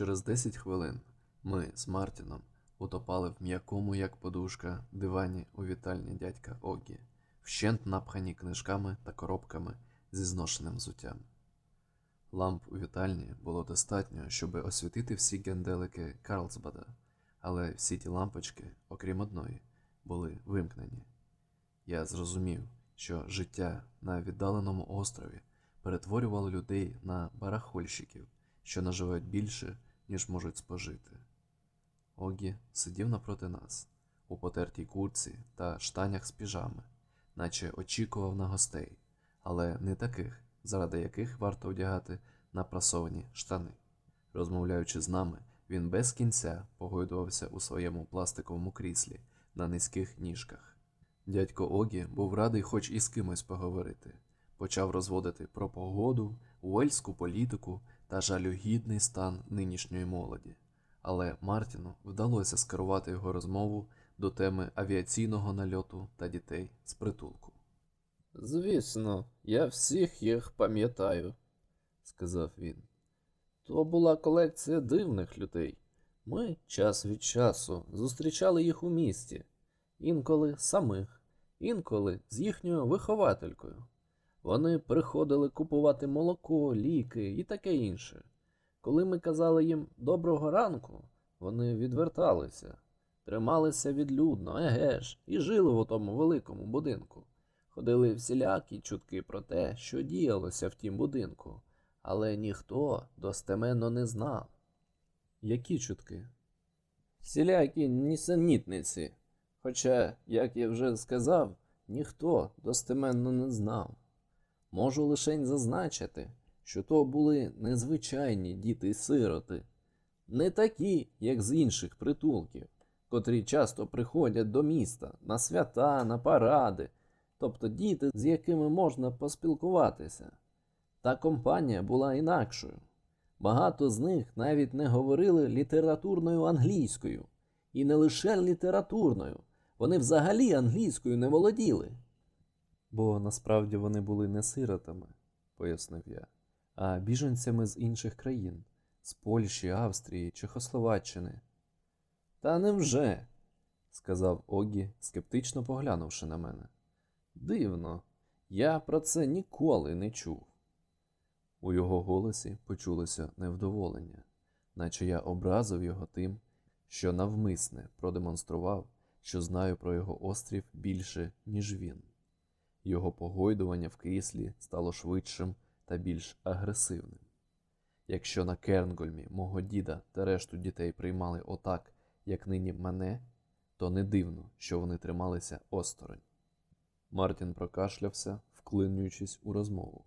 Через 10 хвилин ми з Мартіном утопали в м'якому, як подушка, дивані у вітальні дядька Огі, вщент напхані книжками та коробками зі зношеним взуттям. Ламп у вітальні було достатньо, щоб освітити всі генделики Карлсбада, але всі ті лампочки, окрім одної, були вимкнені. Я зрозумів, що життя на віддаленому острові перетворювало людей на барахольщиків, що наживають більше, ніж можуть спожити. Огі сидів напроти нас, у потертій курці та штанях з піжами, наче очікував на гостей, але не таких, заради яких варто одягати напрасовані штани. Розмовляючи з нами, він без кінця погойдувався у своєму пластиковому кріслі на низьких ніжках. Дядько Огі був радий хоч із кимось поговорити. Почав розводити про погоду, уельську політику та жалюгідний стан нинішньої молоді. Але Мартіну вдалося скерувати його розмову до теми авіаційного нальоту та дітей з притулку. Звісно, я всіх їх пам'ятаю, сказав він. То була колекція дивних людей. Ми час від часу зустрічали їх у місті, інколи самих, інколи з їхньою вихователькою. Вони приходили купувати молоко, ліки і таке інше. Коли ми казали їм доброго ранку, вони відверталися, трималися відлюдно, еге ж, і жили в тому великому будинку. Ходили всілякі чутки про те, що діялося в тім будинку, але ніхто достеменно не знав. Які чутки? Всілякі нісенітниці. Хоча, як я вже сказав, ніхто достеменно не знав. Можу лише зазначити, що то були незвичайні діти-сироти, не такі, як з інших притулків, котрі часто приходять до міста на свята, на паради, тобто діти, з якими можна поспілкуватися. Та компанія була інакшою. Багато з них навіть не говорили літературною англійською, і не лише літературною, вони взагалі англійською не володіли. Бо насправді вони були не сиротами, пояснив я, а біженцями з інших країн з Польщі, Австрії, Чехословаччини. Та невже? сказав Огі, скептично поглянувши на мене. Дивно, я про це ніколи не чув. У його голосі почулося невдоволення, наче я образив його тим, що навмисне продемонстрував, що знаю про його острів більше, ніж він. Його погойдування в кріслі стало швидшим та більш агресивним. Якщо на Кернгольмі мого діда та решту дітей приймали отак, як нині мене, то не дивно, що вони трималися осторонь. Мартін прокашлявся, вклинюючись у розмову.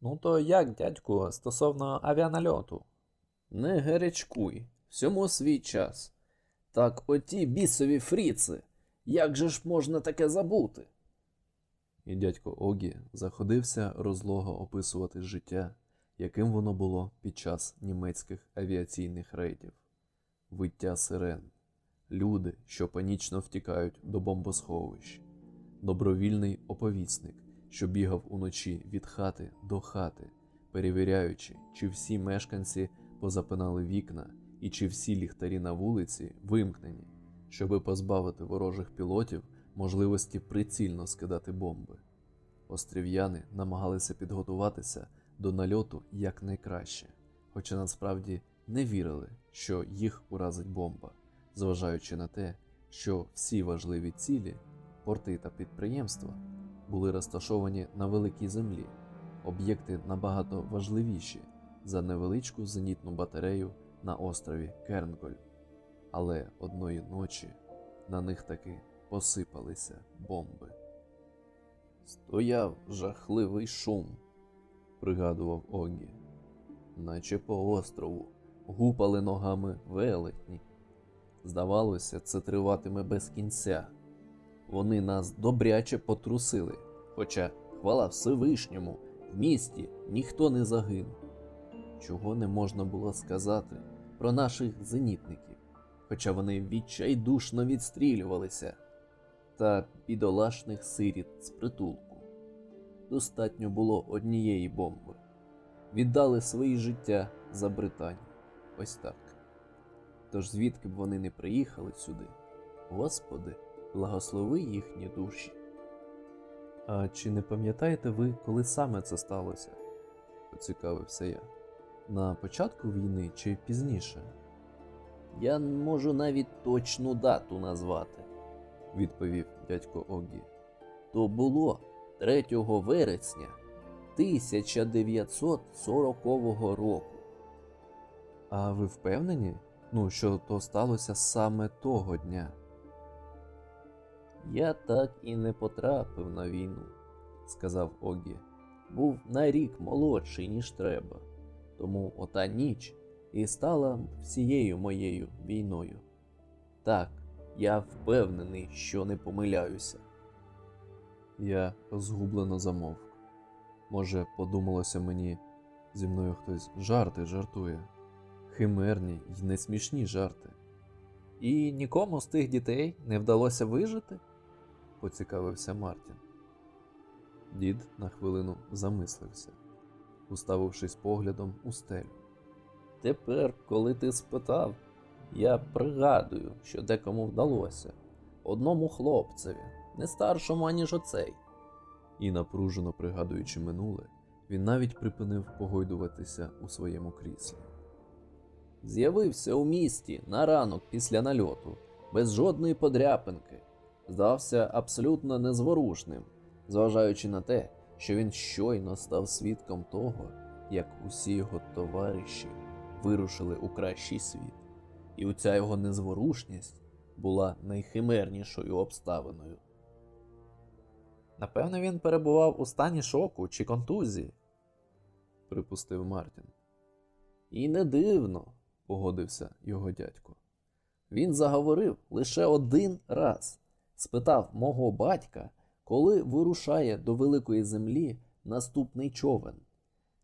Ну то як, дядьку, стосовно авіанальоту? Не гарячкуй, всьому свій час. Так оті бісові фріци, як же ж можна таке забути? І дядько Огі заходився розлого описувати життя, яким воно було під час німецьких авіаційних рейдів, виття сирен, люди, що панічно втікають до бомбосховищ, добровільний оповісник, що бігав уночі від хати до хати, перевіряючи, чи всі мешканці позапинали вікна і чи всі ліхтарі на вулиці вимкнені, щоби позбавити ворожих пілотів можливості прицільно скидати бомби. Острів'яни намагалися підготуватися до нальоту якнайкраще, хоча насправді не вірили, що їх уразить бомба, зважаючи на те, що всі важливі цілі, порти та підприємства були розташовані на великій землі, об'єкти набагато важливіші за невеличку зенітну батарею на острові Кернголь. Але одної ночі на них таки посипалися бомби. Стояв жахливий шум, пригадував Огі, наче по острову гупали ногами велетні. Здавалося, це триватиме без кінця. Вони нас добряче потрусили, хоча, хвала Всевишньому, в місті ніхто не загинув. Чого не можна було сказати про наших зенітників, хоча вони відчайдушно відстрілювалися, та бідолашних сиріт з притулку. Достатньо було однієї бомби. Віддали свої життя за Британію, ось так. Тож звідки б вони не приїхали сюди, Господи, благослови їхні душі. А чи не пам'ятаєте ви, коли саме це сталося? поцікавився я. На початку війни чи пізніше? Я можу навіть точну дату назвати, відповів дядько Огі. То було 3 вересня 1940 року. А ви впевнені, ну, що то сталося саме того дня? Я так і не потрапив на війну, сказав Огі. Був на рік молодший, ніж треба. Тому ота ніч і стала всією моєю війною. Так, я впевнений, що не помиляюся. Я згублено замовк. Може, подумалося мені, зі мною хтось жарти жартує, химерні й несмішні жарти. І нікому з тих дітей не вдалося вижити? поцікавився Мартін. Дід на хвилину замислився, уставившись поглядом у стелю. Тепер, коли ти спитав, я пригадую, що декому вдалося. Одному хлопцеві, не старшому, аніж оцей. І, напружено пригадуючи минуле, він навіть припинив погойдуватися у своєму кріслі. З'явився у місті на ранок після нальоту, без жодної подряпинки, здався абсолютно незворушним, зважаючи на те, що він щойно став свідком того, як усі його товариші вирушили у кращий світ, і оця його незворушність була найхимернішою обставиною. Напевно, він перебував у стані шоку чи контузії, припустив Мартін. І не дивно, погодився його дядько. Він заговорив лише один раз, спитав мого батька, коли вирушає до великої землі наступний човен.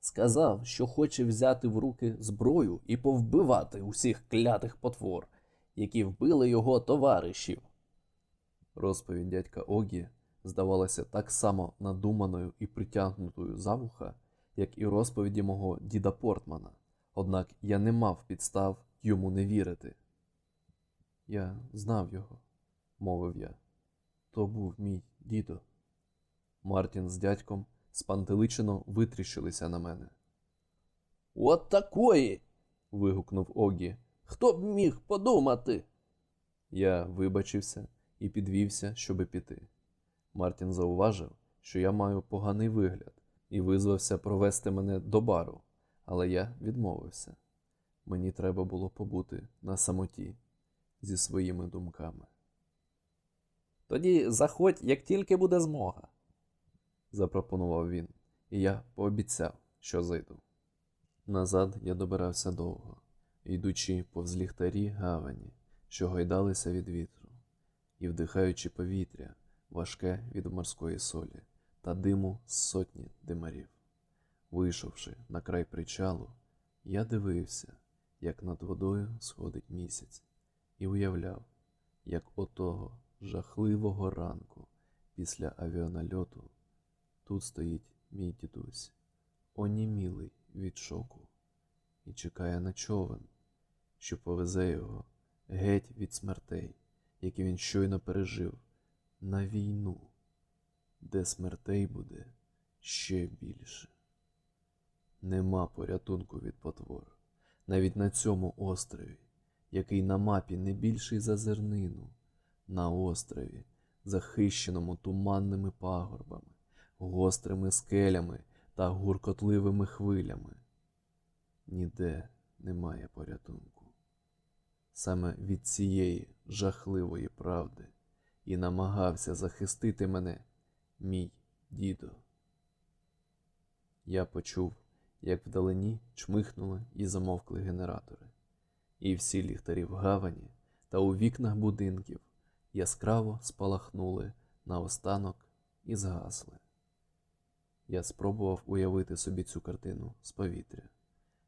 Сказав, що хоче взяти в руки зброю і повбивати усіх клятих потвор, які вбили його товаришів. Розповідь дядька Огі здавалася так само надуманою і притягнутою за вуха, як і розповіді мого діда Портмана, однак я не мав підстав йому не вірити. Я знав його, мовив я. То був мій дідо. Мартін з дядьком спантеличено витріщилися на мене. От такої. вигукнув Огі. Хто б міг подумати? Я вибачився і підвівся, щоби піти. Мартін зауважив, що я маю поганий вигляд, і визвався провести мене до бару, але я відмовився. Мені треба було побути на самоті зі своїми думками. Тоді заходь, як тільки буде змога, запропонував він, і я пообіцяв, що зайду. Назад я добирався довго, йдучи повз ліхтарі гавані, що гойдалися від вітру, і вдихаючи повітря, важке від морської солі та диму з сотні димарів. Вийшовши на край причалу, я дивився, як над водою сходить місяць, і уявляв, як отого жахливого ранку після авіанальоту тут стоїть мій дідусь, онімілий від шоку, і чекає на човен, що повезе його геть від смертей, які він щойно пережив, на війну, де смертей буде ще більше. Нема порятунку від потвор, навіть на цьому острові, який на мапі не більший за зернину, на острові, захищеному туманними пагорбами, гострими скелями та гуркотливими хвилями. Ніде немає порятунку. Саме від цієї жахливої правди і намагався захистити мене мій дідо. Я почув, як вдалині чмихнули і замовкли генератори, і всі ліхтарі в гавані та у вікнах будинків яскраво спалахнули наостанок і згасли. Я спробував уявити собі цю картину з повітря,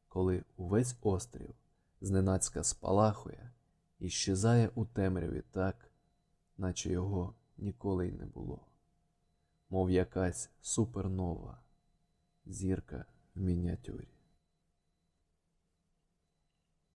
коли увесь острів зненацька спалахує і щезає у темряві так, наче його ніколи й не було, мов якась супернова зірка в мініатюрі.